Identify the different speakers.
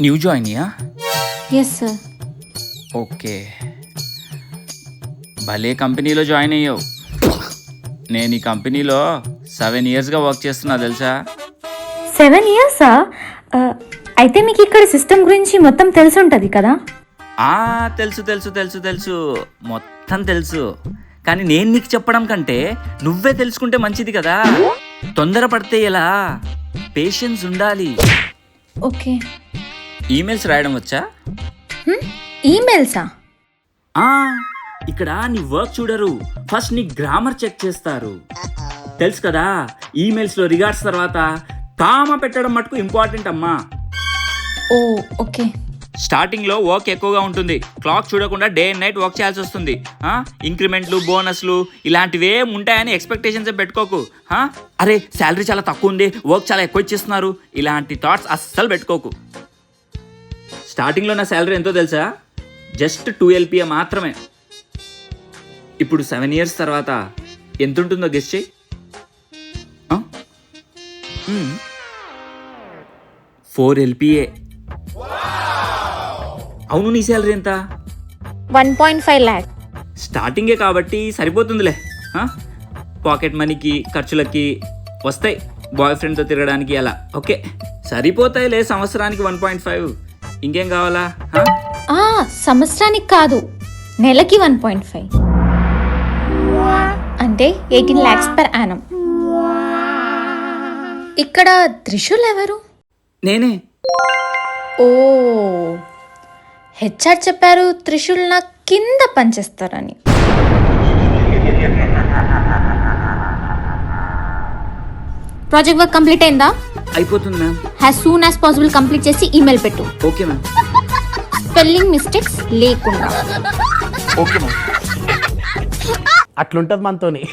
Speaker 1: New జాయినియా
Speaker 2: yes sir
Speaker 1: okay భలే కంపెనీలో జాయిన్ అయ్యావు. నేను ఈ కంపెనీలో సెవెన్ ఇయర్స్గా వర్క్ చేస్తున్నా తెలుసా?
Speaker 2: సెవెన్ ఇయర్సా అయితే మీకు ఇక్కడ సిస్టమ్ గురించి మొత్తం తెలిసి ఉంటుంది కదా?
Speaker 1: ఆ తెలుసు తెలుసు తెలుసు తెలుసు. మొత్తం తెలుసు. కానీ నేను నీకు చెప్పడం కంటే నువ్వే తెలుసుకుంటే మంచిది కదా. తొందరపడితే ఎలా? పేషెన్స్ ఉండాలి.
Speaker 2: ఓకే.
Speaker 1: ఈమెయిల్స్ రాయడం వచ్చా?
Speaker 2: ఈమెయిల్సా
Speaker 1: ఇక్కడ నీ వర్క్ చూడరు. ఫస్ట్ నీ గ్రామర్ చెక్ చేస్తారు. తెలుసు కదా ఈమెయిల్స్లో రిగార్డ్స్ తర్వాత కామ పెట్టడం మటుకు ఇంపార్టెంట్ అమ్మా.
Speaker 2: ఓ ఓకే.
Speaker 1: స్టార్టింగ్లో వర్క్ ఎక్కువగా ఉంటుంది. క్లాక్ చూడకుండా డే అండ్ నైట్ వర్క్ చేయాల్సి వస్తుంది. ఇంక్రిమెంట్లు బోనస్లు ఇలాంటివి ఉంటాయని ఎక్స్పెక్టేషన్స్ పెట్టుకోకు. అరే శాలరీ చాలా తక్కువ ఉంది వర్క్ చాలా ఎక్కువ ఇచ్చేస్తున్నారు. ఇలాంటి థాట్స్ అస్సలు పెట్టుకోకు. స్టార్టింగ్లో నా శాలరీ ఎంతో తెలుసా? జస్ట్ టూ ఎల్పిఏ మాత్రమే. ఇప్పుడు సెవెన్ ఇయర్స్ తర్వాత ఎంత ఉంటుందో గెస్ట్ చేయి. Four LPA. అవును నీ శాలరీ ఎంత?
Speaker 2: One point five lakh.
Speaker 1: స్టార్టింగే కాబట్టి సరిపోతుందిలే? పాకెట్ మనీకి ఖర్చులకి వస్తాయి. బాయ్ ఫ్రెండ్తో తిరగడానికి అలా. ఓకే. సరిపోతాయిలే సంవత్సరానికి వన్ పాయింట్ ఫైవ్. ఇంకేం కావాలా?
Speaker 2: సంవత్సరానికి కాదు. నెలకి వన్ పాయింట్ ఫైవ్. అంటే ఎయిటీన్ ల్యాక్స్ పర్ యానం. ఇక్కడ త్రిశూల్ ఎవరు?
Speaker 1: నేనే.
Speaker 2: ఓ. హెచ్ఆర్ చెప్పారు త్రిశూల్ నా కింద పనిచేస్తారని. ప్రాజెక్ట్ వర్క్ కంప్లీట్ అయిందా?
Speaker 1: అయిపోతుంది ma'am.
Speaker 2: As soon as possible complete చేసి ఈమెయిల్ పెట్టు.
Speaker 1: Okay ma'am.
Speaker 2: స్పెల్లింగ్ మిస్టేక్స్ లేకుండా.
Speaker 1: Okay ma'am.
Speaker 3: అట్లుంటది మనతోని.